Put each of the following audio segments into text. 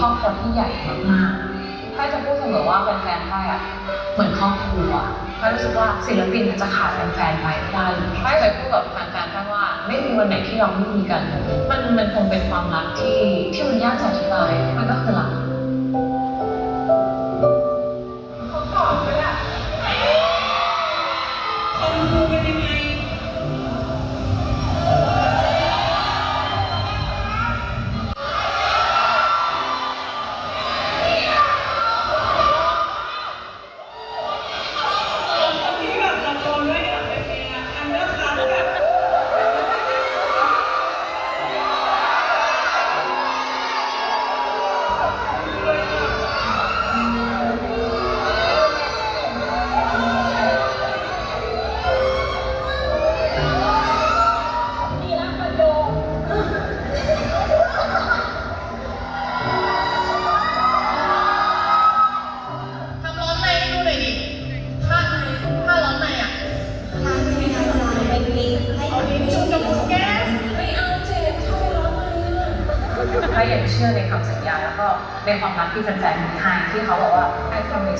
ครอบครัวที่ใหญ่มากๆถ้าจะพูดเสมอว่าแฟนๆไพ่อะเหมือนครอบครัวถ้ารู้สึกว่าศิลปินจะขาดแฟนๆไปไม่ได้เลยเคยพูดกับแฟนๆไพ่ว่า ไม่มีวันไหนที่เราไม่มีกัน มันมันคงเป็นความรักที่ที่มันยากจะอธิบายมันก็คือรักเขาตอบไปอะคนดูเป็นยังไง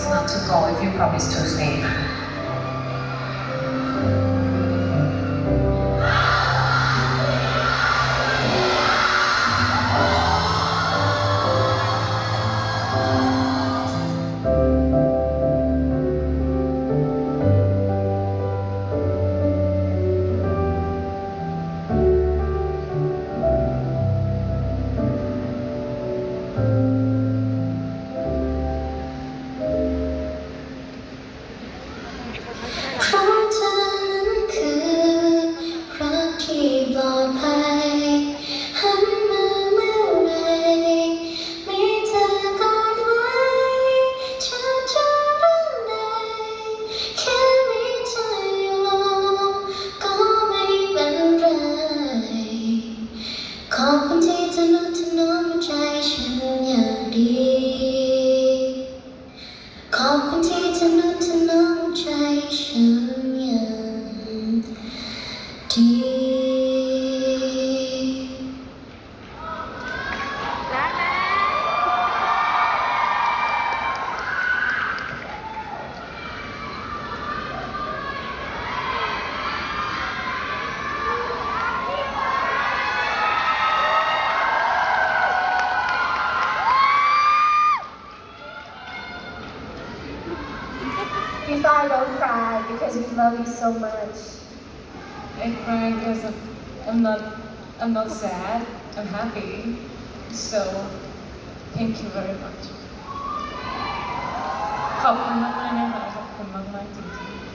it's not too go if you promise to sleep. love you so much I cry because I'm, I'm not I'm not sad. I'm happy. So thank you very much. ขอบคุณมากๆนะคะขอบคุณมากๆจริงๆ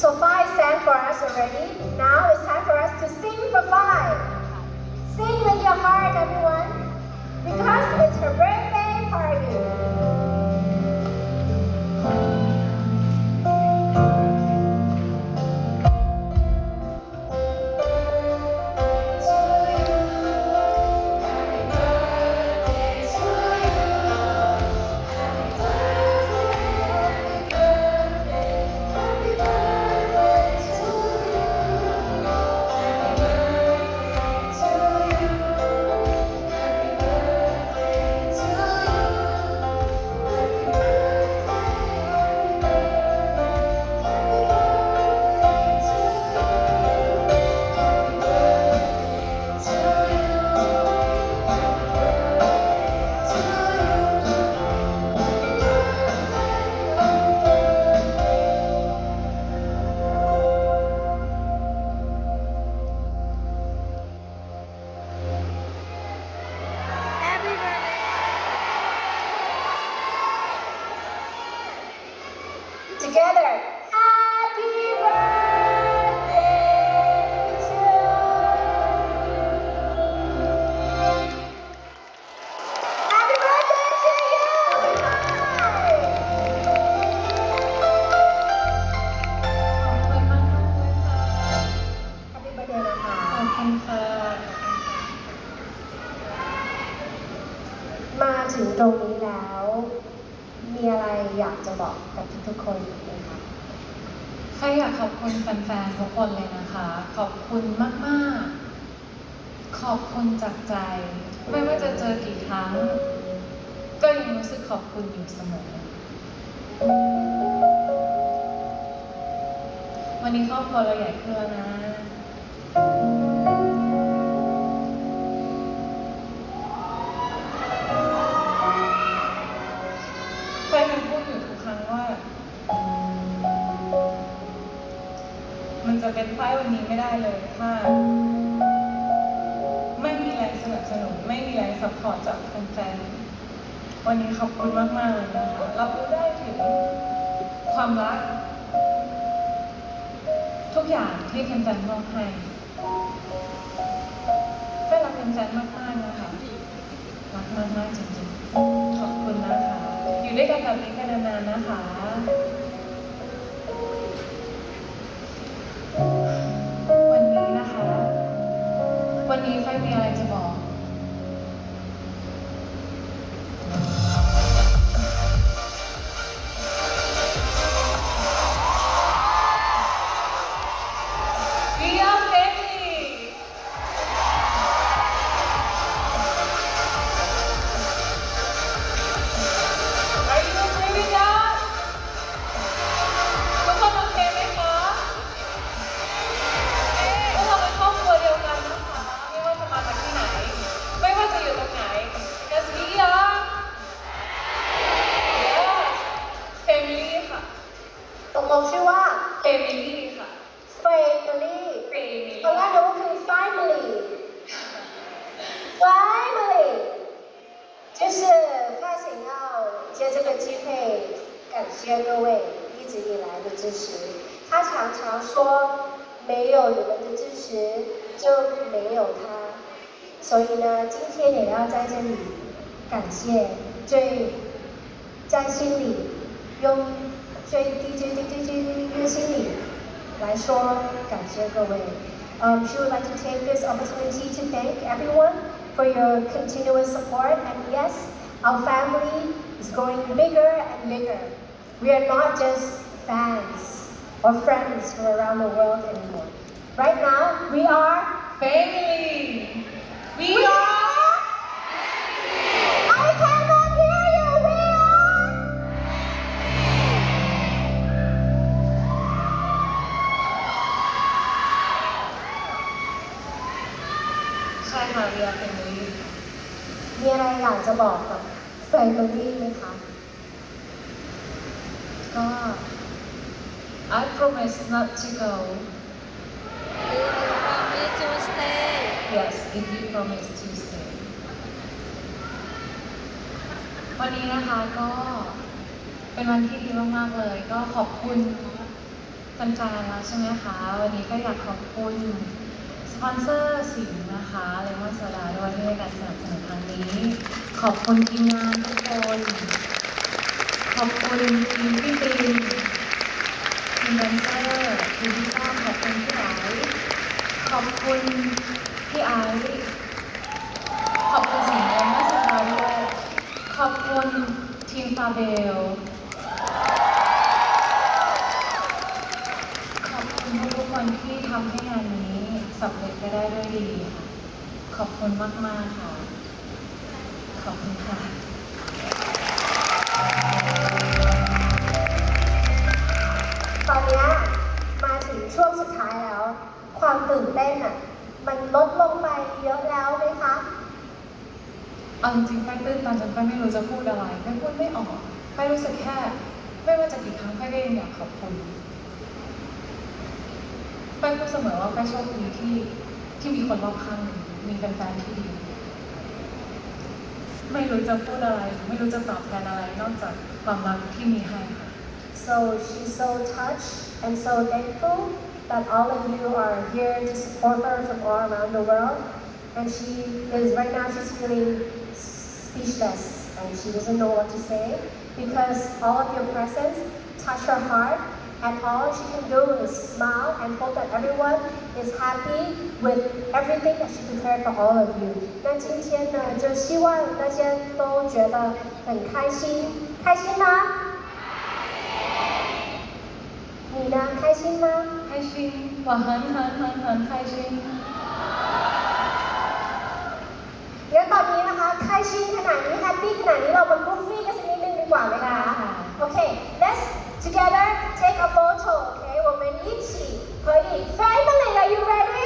So five already. Now it's time for us to sing for five. Sing with your heart, everyone, because it's her birthday party. มาถึงตรงนี้แล้วแล้ว มีอะไรอยากจะบอกกับทุกๆคน ไหมคะใครอยากขอบคุณแฟนๆทุกคนเลยนะคะ ขอบคุณมากๆ ขอบคุณจากใจ ไม่ว่าจะเจอกี่ครั้ง ก็ยังรู้สึกขอบคุณอยู่เสมอ วันนี้ครอบครัวเราใหญ่ขึ้นแล้วนะ จะเป็นไฟล์วันนี้ไม่ได้เลยถ้าไม่มีแรงสนับสนุน ไม่มีแรงซัพพอร์ตจากแฟนๆวันนี้ขอบคุณมากๆเลยนะคะรับรู้ได้ถึงความรัก ทุกอย่างที่แฟนๆมอบให้ก็รักแฟนๆมากๆนะคะรักมากๆจริงๆขอบคุณนะคะ อยู่ด้วยกันแบบนี้กันนานๆนะคะ You fight me, I to. 这个机会感谢各位一直以来的支持。他常常说，没有你们的支持就没有他。所以呢，今天也要在这里感谢最在心里用最低最低最最低的心里来说感谢各位。Um, she would like to take this opportunity to thank everyone for your continuous support. And yes, our family is growing bigger and bigger. We are not just fans or friends from around the world anymore. Right now, we are. family we We are are. I cannot hear you. We are. ใช่ค่ะ we are family มีอะไรอยากจะบอกกับ Family ไหมคะ ก็ I promise not to go yes if you promise to stay วันนี้นะคะก็เป็นวันที่ดีมาก ๆ เลย ก็ขอบคุณแฟนๆแล้วใช่ไหมคะ วันนี้ก็อยากขอบคุณส ปอนเซอร์สิงนะคะเลมอนโซดาด้วยที่ให้การสนับสนุนครั้งนี้ ขอบคุณทีมงานทุกคน ขอบคุณทีมพี่ปินทีมแดนเซอร์ทีมพี่ต้อมขอบคุณพี่ไอซ์ขอบคุณพี่ไอซ์ขอบคุณสิงห์เลมอนโซดาด้วยขอบคุณทีมฟาเบลขอบคุณทุกคนที่ทำให้งาน สำเร็จไปได้ด้วยดีค่ะขอบคุณมาก ๆ ค่ะ ขอบคุณค่ะ ตอนเนี้ยมาถึงช่วงสุดท้ายแล้ว ความตื่นเต้นอะ มันลดลงไปเยอะแล้วไหมคะ เอาจริงๆไฟตื้นตันจนไฟไม่รู้จะพูดอะไรไฟพูดไม่ออกไฟรู้สึกแค่ ไม่ว่าจะกี่ครั้งไฟก็ยังอยากขอบคุณ ไฟพูดเสมอว่าไฟโชคดีที่ที่มีคนรอบข้างดีมีแฟนๆที่ดี ไม่รู้จะพูดอะไร ไม่รู้จะตอบแทนอะไรนอกจากความรักที่มีให้ค่ะ so she's so touched and so thankful that all of you are here to support her from all around the world and she is right now she's feeling speechless and she doesn't know what to say because all of your presence touch her heart And all she can do is smile and hope that everyone is happy with everything that she prepared for all of you. 那今天呢，就希望大家都觉得很开心，开心吗？你呢？开心吗？开心，我很很很很开心。แล้วตอนนี้นะคะ开心ขนาดนี้ happy ขนาดนี้เรามา goofy กันสักนิดนึงดีกว่าไหมคะ โอเค Together, take a photo, okay? 我们一起可以 family. Are you ready?